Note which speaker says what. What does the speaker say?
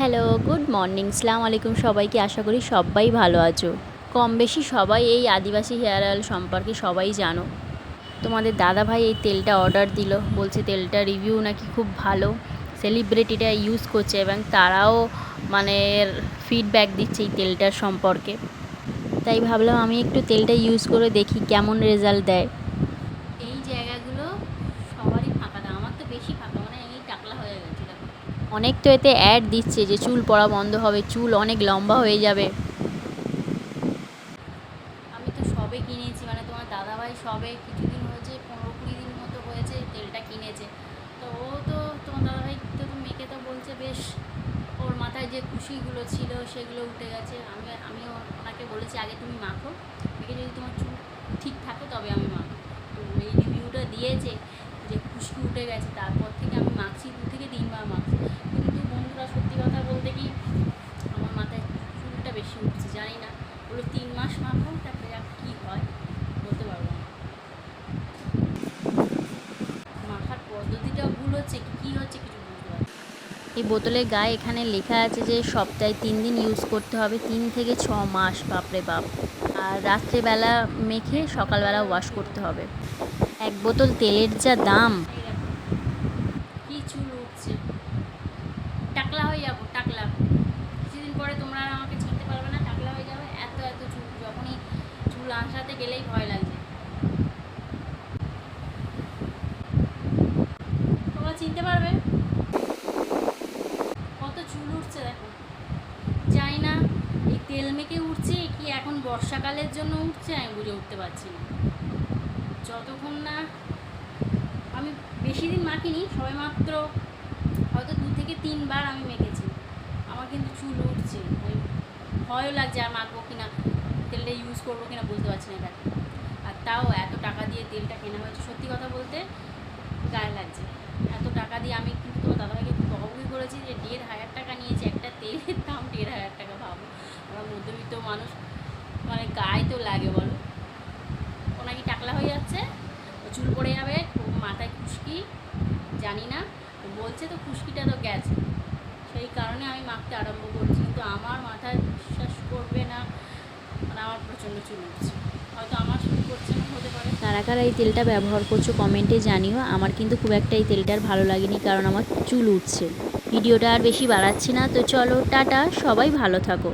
Speaker 1: Hello, good morning. সালাম আলাইকুম সবাইকে। আশা করি সবাই ভালো আছো। কম বেশি সবাই এই আদিবাসী হেয়ার অয়েল সম্পর্কে সবাই জানো। তোমাদের দাদা ভাই এই তেলটা অর্ডার দিল। বলছে তেলটা রিভিউ নাকি খুব ভালো। সেলিব্রিটিটা ইউজ করছে এবং তারাও মানে ফিডব্যাক দিচ্ছে এই তেলটার সম্পর্কে। তাই ভাবলাম আমি একটু তেলটা ইউজ করে দেখি কেমন রেজাল্ট দেয় এই জায়গাগুলো সবারই ফাঁকা না আমার তো বেশি ফাঁকা মানে এই টাকলা হয়ে গেছে দেখো অনেক তো এতে অ্যাড দিচ্ছে যে চুল পড়া বন্ধ হবে, চুল অনেক লম্বা হয়ে যাবে। আমি তো সবে কিনেছি মানে তোমার দাদাভাই সবে কিছুদিন হয়েছে, পনেরো কুড়ি দিন মতো হয়েছে, তেলটা কিনেছে। তো ও তো, তোমার দাদাভাই তো মেয়েকে তো বলছে, বেশ, ওর মাথায় যে খুশিগুলো ছিল, সেগুলো উঠে গেছে। আমি আমি ওনাকে বলেছি, আগে তুমি মাখো, মেয়েকে যদি তোমার চুল ঠিক থাকে, তবে আমি মাখো তো এই রিভিউটা দিয়েছে যে খুশি উঠে গেছে, তারপর থেকে আমি মাখছি দু থেকে তিনবার মাখছি কিন্তু বন্ধুরা সত্যি কথা বলতে কি আমার মাথায় চুলটা বেশি উঠছে জানি না। বলো তিন মাস মাখো তারপরে আর কী হয় বলতে পারব না। মাখার পদ্ধতিটা ভুল হচ্ছে কি হচ্ছে কিছু বুঝতে পারছি এই বোতলের গায়ে এখানে লেখা আছে যে সপ্তাহে তিন দিন ইউজ করতে হবে তিন থেকে ছ মাস বাপরে বাপ। আর রাত্রেবেলা মেখে সকালবেলা ওয়াশ করতে হবে। এক বোতল তেলের যা দাম। কি চুল উঠছে টাকলা হয়ে যাব টাকলা। কিছুদিন পরে তোমরা আমাকে চিনতে পারবে না টাকলা হয়ে এত এত চুল, যখনই চুল আসাতে গেলেই ভয় লাগছে তোমরা চিনতে পারবে? কত চুল উঠছে দেখো। জানি না, এই তেল মেখে উঠছে কি এখন বর্ষাকালের জন্য উঠছে? আমি বুঝে উঠতে পারছি না। যতক্ষণ না আমি বেশি দিন মাখিনি, সবে মাত্র হয়তো দু থেকে তিনবার আমি মেখেছি। আমার কিন্তু চুল উঠছে আমি ভয়ও লাগছে আর মাখবো কিনা, তেলটা ইউজ করব কিনা বুঝতে পারছি না দেখো আর তাও এত টাকা দিয়ে তেলটা কেনা হয়েছে সত্যি কথা বলতে গায়ে লাগছে। এত টাকা দিয়ে আমি কিন্তু তোমার দাদাভাইকে বকাবকি করেছি যে দেড় হাজার টাকা নিয়েছি একটা তেলের দাম দেড় হাজার টাকা ভাবো। আমরা মধ্যবিত্ত মানুষ মানে গায়ে তো লাগে বলো। ও নাকি টাকলা হয়ে যাচ্ছে চুল পড়ে যাবে মাথায় খুশকি, জানি না। বলছে তো খুশকিটা তো গেছে। সেই কারণে আমি মাখতে আরম্ভ করছি। কিন্তু আমার মাথায় বিশ্বাস করবে না মানে আমার প্রচণ্ড হয়তো আমার কারা কারা এই তেলটা ব্যবহার করছ কমেন্টে জানিও। আমার কিন্তু খুব একটা এই তেলটার ভালো লাগেনি কারণ আমার চুল উঠছে। ভিডিওটা আর বেশি বাড়াচ্ছি না। তো চলো, টাটা। সবাই ভালো থাকো।